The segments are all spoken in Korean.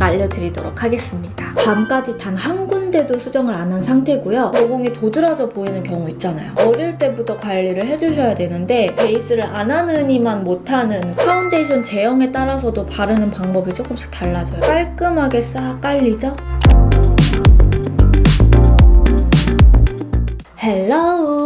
알려드리도록 하겠습니다. 밤까지 단 한 군데도 수정을 안 한 상태고요. 모공이 도드라져 보이는 경우 있잖아요. 어릴 때부터 관리를 해주셔야 되는데 베이스를 안 하는 이만 못하는 파운데이션 제형에 따라서도 바르는 방법이 조금씩 달라져요. 깔끔하게 싹 깔리죠? 헬로우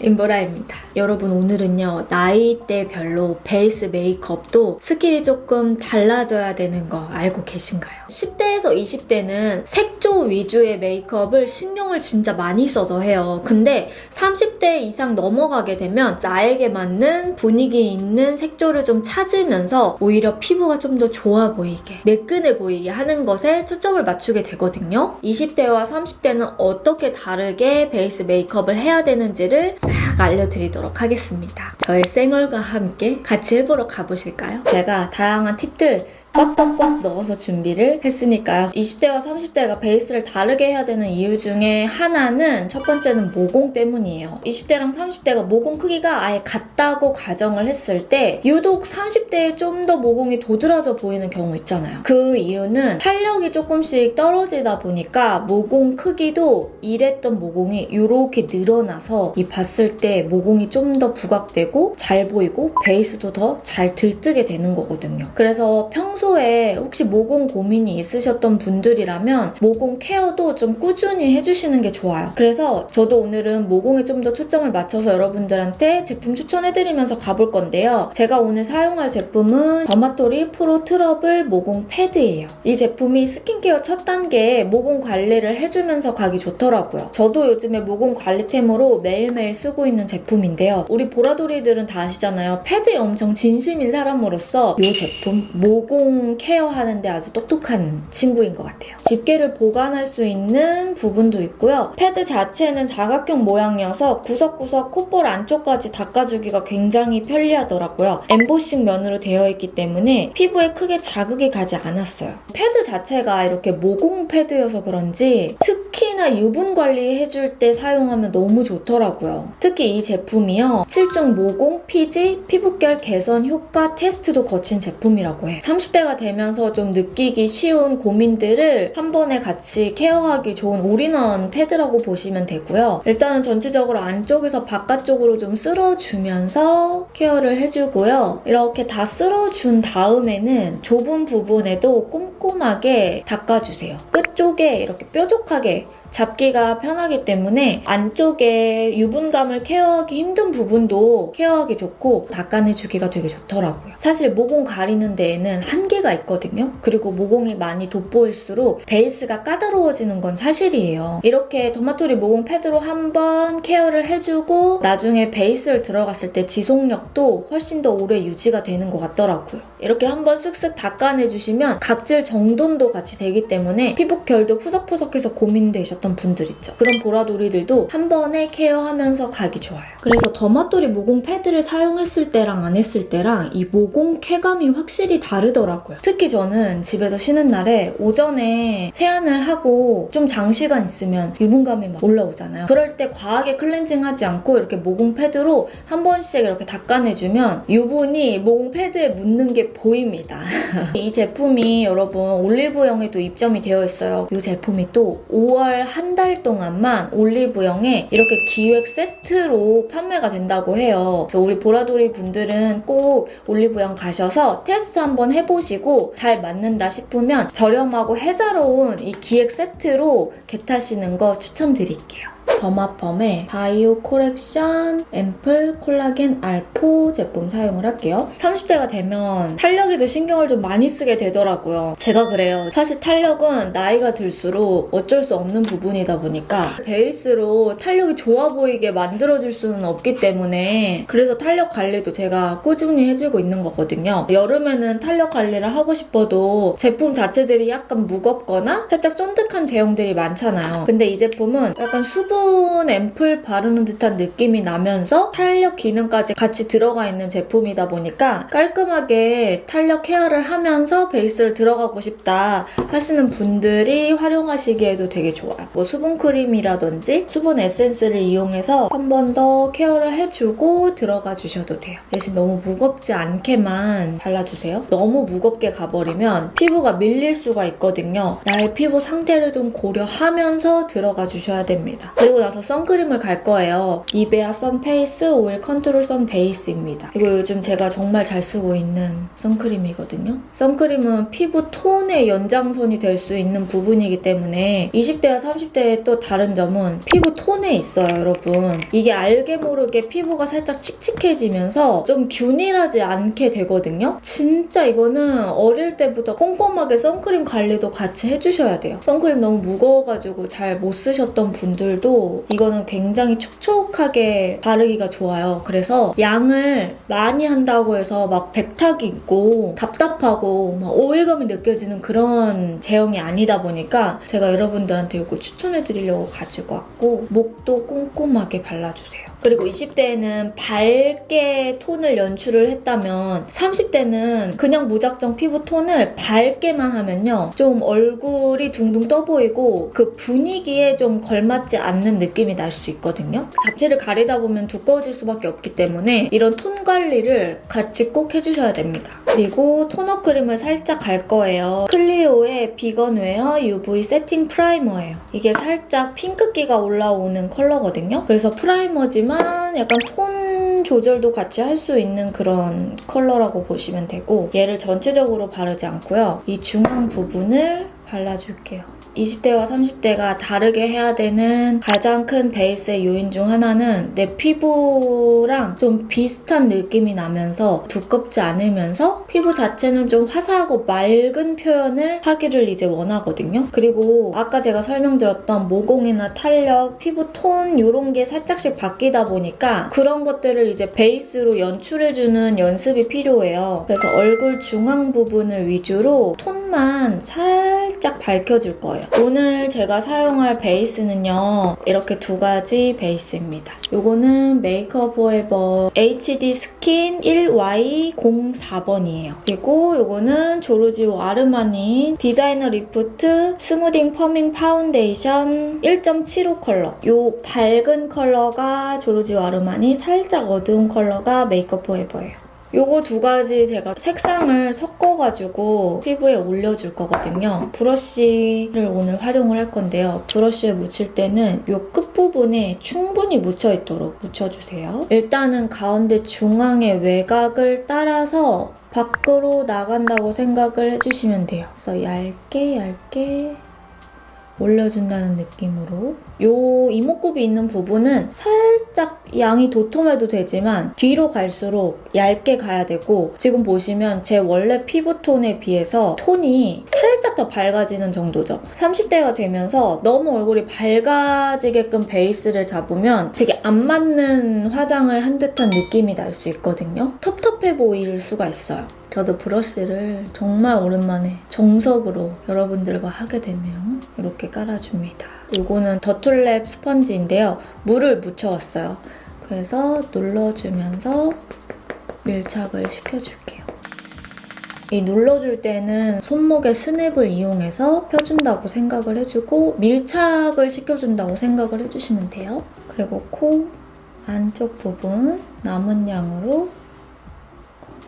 임보라입니다. 여러분 오늘은요 나이대별로 베이스 메이크업도 스킬이 조금 달라져야 되는 거 알고 계신가요? 10대에서 20대는 색조 위주의 메이크업을 신경을 진짜 많이 써서 해요. 근데 30대 이상 넘어가게 되면 나에게 맞는 분위기 있는 색조를 좀 찾으면서 오히려 피부가 좀 더 좋아 보이게 매끈해 보이게 하는 것에 초점을 맞추게 되거든요. 20대와 30대는 어떻게 다르게 베이스 메이크업을 해야 되는지를 싹 알려드리도록 하겠습니다. 저의 쌩얼과 함께 같이 해보러 가보실까요? 제가 다양한 팁들 꽉꽉꽉 넣어서 준비를 했으니까요. 20대와 30대가 베이스를 다르게 해야 되는 이유 중에 하나는 첫 번째는 모공 때문이에요. 20대랑 30대가 모공 크기가 아예 같다고 가정을 했을 때 유독 30대에 좀 더 모공이 도드라져 보이는 경우 있잖아요. 그 이유는 탄력이 조금씩 떨어지다 보니까 모공 크기도 일했던 모공이 이렇게 늘어나서 이 봤을 때 모공이 좀 더 부각되고 잘 보이고 베이스도 더 잘 들뜨게 되는 거거든요. 그래서 평소 에 혹시 모공 고민이 있으셨던 분들이라면 모공 케어도 좀 꾸준히 해주시는 게 좋아요. 그래서 저도 오늘은 모공에 좀 더 초점을 맞춰서 여러분들한테 제품 추천해드리면서 가볼 건데요. 제가 오늘 사용할 제품은 더마토리 프로 트러블 모공 패드예요. 이 제품이 스킨케어 첫 단계에 모공 관리를 해주면서 가기 좋더라고요. 저도 요즘에 모공 관리템으로 매일매일 쓰고 있는 제품인데요. 우리 보라돌이들은 다 아시잖아요. 패드에 엄청 진심인 사람으로서 이 제품 모공 케어하는데 아주 똑똑한 친구인 것 같아요. 집게를 보관할 수 있는 부분도 있고요. 패드 자체는 사각형 모양이어서 구석구석 콧볼 안쪽까지 닦아주기가 굉장히 편리하더라고요. 엠보싱 면으로 되어 있기 때문에 피부에 크게 자극이 가지 않았어요. 패드 자체가 이렇게 모공 패드여서 그런지 특히나 유분 관리 해줄 때 사용하면 너무 좋더라고요. 특히 이 제품이요. 7중 모공, 피지, 피부결 개선 효과 테스트도 거친 제품이라고 해. 30대 가 되면서 좀 느끼기 쉬운 고민들을 한 번에 같이 케어하기 좋은 올인원 패드라고 보시면 되고요. 일단은 전체적으로 안쪽에서 바깥쪽으로 좀 쓸어주면서 케어를 해주고요. 이렇게 다 쓸어준 다음에는 좁은 부분에도 꼼꼼하게 닦아주세요. 끝쪽에 이렇게 뾰족하게 잡기가 편하기 때문에 안쪽에 유분감을 케어하기 힘든 부분도 케어하기 좋고 닦아내주기가 되게 좋더라고요. 사실 모공 가리는 데에는 한계가 있거든요. 그리고 모공이 많이 돋보일수록 베이스가 까다로워지는 건 사실이에요. 이렇게 토마토리 모공 패드로 한번 케어를 해주고 나중에 베이스를 들어갔을 때 지속력도 훨씬 더 오래 유지가 되는 것 같더라고요. 이렇게 한번 쓱쓱 닦아내주시면 각질 정돈도 같이 되기 때문에 피부결도 푸석푸석해서 고민되셨 던 분들 있죠. 그런 보라돌이들도 한 번에 케어하면서 가기 좋아요. 그래서 더마돌이 모공 패드를 사용했을 때랑 안 했을 때랑 이 모공 쾌감이 확실히 다르더라고요. 특히 저는 집에서 쉬는 날에 오전에 세안을 하고 좀 장시간 있으면 유분감이 막 올라오잖아요. 그럴 때 과하게 클렌징 하지 않고 이렇게 모공 패드로 한 번씩 이렇게 닦아내주면 유분이 모공 패드에 묻는 게 보입니다. 이 제품이 여러분 올리브영에도 입점이 되어 있어요. 이 제품이 또 5월 한 달 동안만 올리브영에 이렇게 기획 세트로 판매가 된다고 해요. 그래서 우리 보라돌이 분들은 꼭 올리브영 가셔서 테스트 한번 해보시고 잘 맞는다 싶으면 저렴하고 해자로운 이 기획 세트로 겟하시는 거 추천드릴게요. 더마펌의 바이오 코렉션 앰플 콜라겐 R4 제품 사용을 할게요. 30대가 되면 탄력에도 신경을 좀 많이 쓰게 되더라고요. 제가 그래요. 사실 탄력은 나이가 들수록 어쩔 수 없는 부분이다 보니까 베이스로 탄력이 좋아 보이게 만들어줄 수는 없기 때문에 그래서 탄력 관리도 제가 꾸준히 해주고 있는 거거든요. 여름에는 탄력 관리를 하고 싶어도 제품 자체들이 약간 무겁거나 살짝 쫀득한 제형들이 많잖아요. 근데 이 제품은 약간 수분 수분 앰플 바르는 듯한 느낌이 나면서 탄력 기능까지 같이 들어가 있는 제품이다 보니까 깔끔하게 탄력 케어를 하면서 베이스를 들어가고 싶다 하시는 분들이 활용하시기에도 되게 좋아요. 뭐 수분 크림이라든지 수분 에센스를 이용해서 한 번 더 케어를 해주고 들어가 주셔도 돼요. 대신 너무 무겁지 않게만 발라주세요. 너무 무겁게 가버리면 피부가 밀릴 수가 있거든요. 나의 피부 상태를 좀 고려하면서 들어가 주셔야 됩니다. 그리고 나서 선크림을 갈 거예요. 이베아 선 페이스 오일 컨트롤 선 베이스입니다. 이거 요즘 제가 정말 잘 쓰고 있는 선크림이거든요. 선크림은 피부 톤의 연장선이 될 수 있는 부분이기 때문에 20대와 30대의 또 다른 점은 피부 톤에 있어요, 여러분. 이게 알게 모르게 피부가 살짝 칙칙해지면서 좀 균일하지 않게 되거든요. 진짜 이거는 어릴 때부터 꼼꼼하게 선크림 관리도 같이 해주셔야 돼요. 선크림 너무 무거워가지고 잘 못 쓰셨던 분들도 이거는 굉장히 촉촉하게 바르기가 좋아요. 그래서 양을 많이 한다고 해서 막 백탁이 있고 답답하고 막 오일감이 느껴지는 그런 제형이 아니다 보니까 제가 여러분들한테 이거 추천해드리려고 가지고 왔고 목도 꼼꼼하게 발라주세요. 그리고 20대에는 밝게 톤을 연출을 했다면 30대는 그냥 무작정 피부 톤을 밝게만 하면요. 좀 얼굴이 둥둥 떠 보이고 그 분위기에 좀 걸맞지 않는 느낌이 날 수 있거든요. 잡티를 가리다 보면 두꺼워질 수밖에 없기 때문에 이런 톤 관리를 같이 꼭 해주셔야 됩니다. 그리고 톤업 크림을 살짝 갈 거예요. 클리오의 비건웨어 UV 세팅 프라이머예요. 이게 살짝 핑크기가 올라오는 컬러거든요. 그래서 프라이머 지만 약간 톤 조절도 같이 할 수 있는 그런 컬러라고 보시면 되고 얘를 전체적으로 바르지 않고요. 이 중앙 부분을 발라줄게요. 20대와 30대가 다르게 해야 되는 가장 큰 베이스의 요인 중 하나는 내 피부랑 좀 비슷한 느낌이 나면서 두껍지 않으면서 피부 자체는 좀 화사하고 맑은 표현을 하기를 이제 원하거든요. 그리고 아까 제가 설명드렸던 모공이나 탄력, 피부 톤 이런 게 살짝씩 바뀌다 보니까 그런 것들을 이제 베이스로 연출해주는 연습이 필요해요. 그래서 얼굴 중앙 부분을 위주로 톤만 살짝 밝혀줄 거예요. 오늘 제가 사용할 베이스는요. 이렇게 두 가지 베이스입니다. 요거는 메이크업 포에버 HD 스킨 1Y04번이에요. 그리고 요거는 조르지오 아르마니 디자이너 리프트 스무딩 퍼밍 파운데이션 1.75 컬러. 요 밝은 컬러가 조르지오 아르마니, 살짝 어두운 컬러가 메이크업 포에버예요. 요거 두 가지 제가 색상을 섞어가지고 피부에 올려줄 거거든요. 브러쉬를 오늘 활용을 할 건데요. 브러쉬에 묻힐 때는 요 끝부분에 충분히 묻혀있도록 묻혀주세요. 일단은 가운데 중앙의 외곽을 따라서 밖으로 나간다고 생각을 해주시면 돼요. 그래서 얇게 얇게 올려준다는 느낌으로 요 이목구비 있는 부분은 살짝 양이 도톰해도 되지만 뒤로 갈수록 얇게 가야 되고 지금 보시면 제 원래 피부톤에 비해서 톤이 살짝 더 밝아지는 정도죠. 30대가 되면서 너무 얼굴이 밝아지게끔 베이스를 잡으면 되게 안 맞는 화장을 한 듯한 느낌이 날 수 있거든요. 텁텁해 보일 수가 있어요. 저도 브러쉬를 정말 오랜만에 정석으로 여러분들과 하게 됐네요. 이렇게 깔아줍니다. 이거는 더툴랩 스펀지인데요. 물을 묻혀왔어요. 그래서 눌러주면서 밀착을 시켜줄게요. 이 눌러줄 때는 손목에 스냅을 이용해서 펴준다고 생각을 해주고 밀착을 시켜준다고 생각을 해주시면 돼요. 그리고 코 안쪽 부분 남은 양으로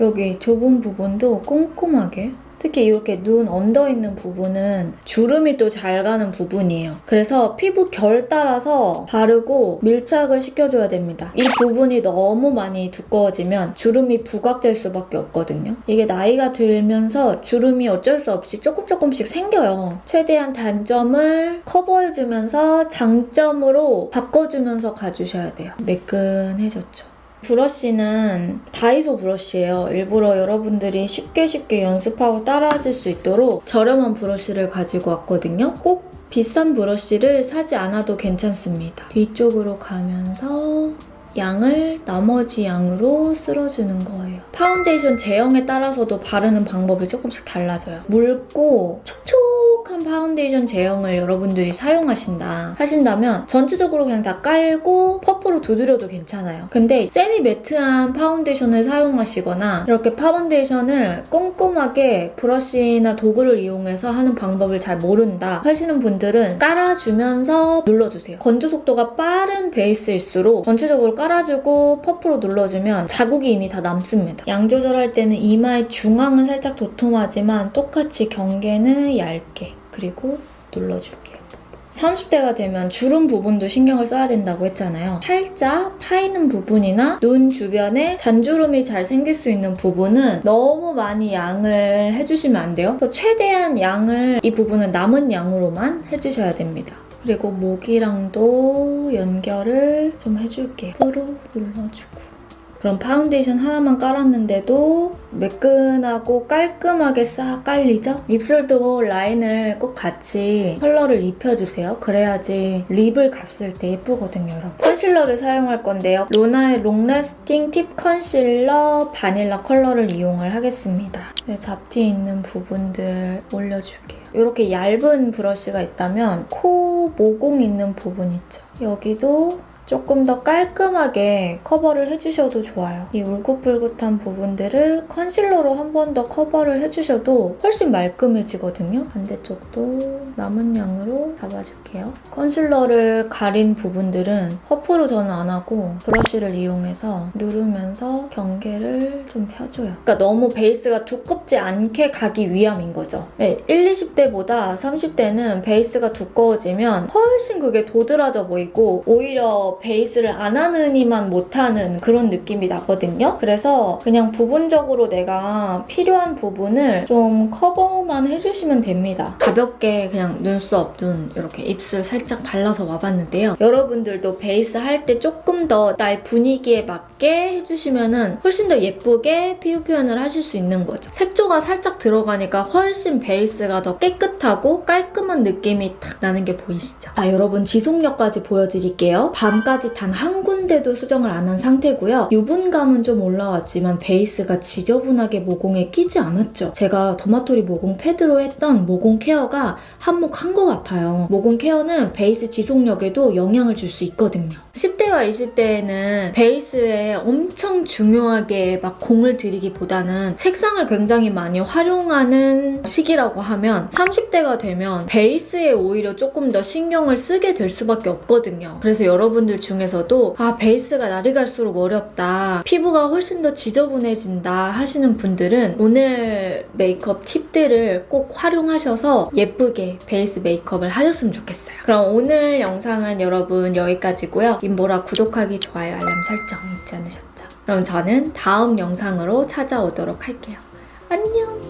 여기 좁은 부분도 꼼꼼하게 특히 이렇게 눈 언더 있는 부분은 주름이 또 잘 가는 부분이에요. 그래서 피부 결 따라서 바르고 밀착을 시켜줘야 됩니다. 이 부분이 너무 많이 두꺼워지면 주름이 부각될 수밖에 없거든요. 이게 나이가 들면서 주름이 어쩔 수 없이 조금 조금씩 생겨요. 최대한 단점을 커버해주면서 장점으로 바꿔주면서 가주셔야 돼요. 매끈해졌죠. 브러쉬는 다이소 브러쉬예요. 일부러 여러분들이 쉽게 쉽게 연습하고 따라하실 수 있도록 저렴한 브러쉬를 가지고 왔거든요. 꼭 비싼 브러쉬를 사지 않아도 괜찮습니다. 뒤쪽으로 가면서 양을 나머지 양으로 쓸어주는 거예요. 파운데이션 제형에 따라서도 바르는 방법이 조금씩 달라져요. 묽고 촉촉 한 깔끔한 파운데이션 제형을 여러분들이 사용하신다 하신다면 전체적으로 그냥 다 깔고 퍼프로 두드려도 괜찮아요. 근데 세미 매트한 파운데이션을 사용하시거나 이렇게 파운데이션을 꼼꼼하게 브러쉬나 도구를 이용해서 하는 방법을 잘 모른다 하시는 분들은 깔아주면서 눌러주세요. 건조 속도가 빠른 베이스일수록 전체적으로 깔아주고 퍼프로 눌러주면 자국이 이미 다 남습니다. 양 조절할 때는 이마의 중앙은 살짝 도톰하지만 똑같이 경계는 얇게 그리고 눌러줄게요. 30대가 되면 주름 부분도 신경을 써야 된다고 했잖아요. 팔자, 파이는 부분이나 눈 주변에 잔주름이 잘 생길 수 있는 부분은 너무 많이 양을 해주시면 안 돼요. 최대한 양을 이 부분은 남은 양으로만 해주셔야 됩니다. 그리고 목이랑도 연결을 좀 해줄게요. 서로 눌러주고. 그럼 파운데이션 하나만 깔았는데도 매끈하고 깔끔하게 싹 깔리죠? 입술도 라인을 꼭 같이 컬러를 입혀주세요. 그래야지 립을 갔을 때 예쁘거든요, 여러분. 컨실러를 사용할 건데요. 로나의 롱래스팅 팁 컨실러 바닐라 컬러를 이용을 하겠습니다. 네, 잡티 있는 부분들 올려줄게요. 이렇게 얇은 브러쉬가 있다면 코 모공 있는 부분 있죠? 여기도 조금 더 깔끔하게 커버를 해주셔도 좋아요. 이 울긋불긋한 부분들을 컨실러로 한 번 더 커버를 해주셔도 훨씬 말끔해지거든요. 반대쪽도 남은 양으로 잡아줄게요. 컨실러를 가린 부분들은 퍼프로 저는 안 하고 브러쉬를 이용해서 누르면서 경계를 좀 펴줘요. 그러니까 너무 베이스가 두껍지 않게 가기 위함인 거죠. 네, 1, 20대보다 30대는 베이스가 두꺼워지면 훨씬 그게 도드라져 보이고 오히려 베이스를 안 하느니만 못하는 그런 느낌이 나거든요. 그래서 그냥 부분적으로 내가 필요한 부분을 좀 커버만 해주시면 됩니다. 가볍게 그냥 눈썹, 눈 이렇게 입술 살짝 발라서 와봤는데요. 여러분들도 베이스 할 때 조금 더 나의 분위기에 맞게 해주시면 훨씬 더 예쁘게 피부 표현을 하실 수 있는 거죠. 색조가 살짝 들어가니까 훨씬 베이스가 더 깨끗하고 깔끔한 느낌이 탁 나는 게 보이시죠? 아 여러분 지속력까지 보여드릴게요. 밤까지 단 한 군데도 수정을 안 한 상태고요. 유분감은 좀 올라왔지만 베이스가 지저분하게 모공에 끼지 않았죠. 제가 더마토리 모공 패드로 했던 모공 케어가 한몫한 것 같아요. 모공 케어는 베이스 지속력에도 영향을 줄 수 있거든요. 10대와 20대에는 베이스에 엄청 중요하게 막 공을 들이기보다는 색상을 굉장히 많이 활용하는 시기라고 하면 30대가 되면 베이스에 오히려 조금 더 신경을 쓰게 될 수밖에 없거든요. 그래서 여러분들 중에서도 아 베이스가 날이 갈수록 어렵다 피부가 훨씬 더 지저분해진다 하시는 분들은 오늘 메이크업 팁들을 꼭 활용하셔서 예쁘게 베이스 메이크업을 하셨으면 좋겠어요. 그럼 오늘 영상은 여러분 여기까지고요. 임보라 구독하기, 좋아요, 알람 설정 잊지 않으셨죠? 그럼 저는 다음 영상으로 찾아오도록 할게요. 안녕!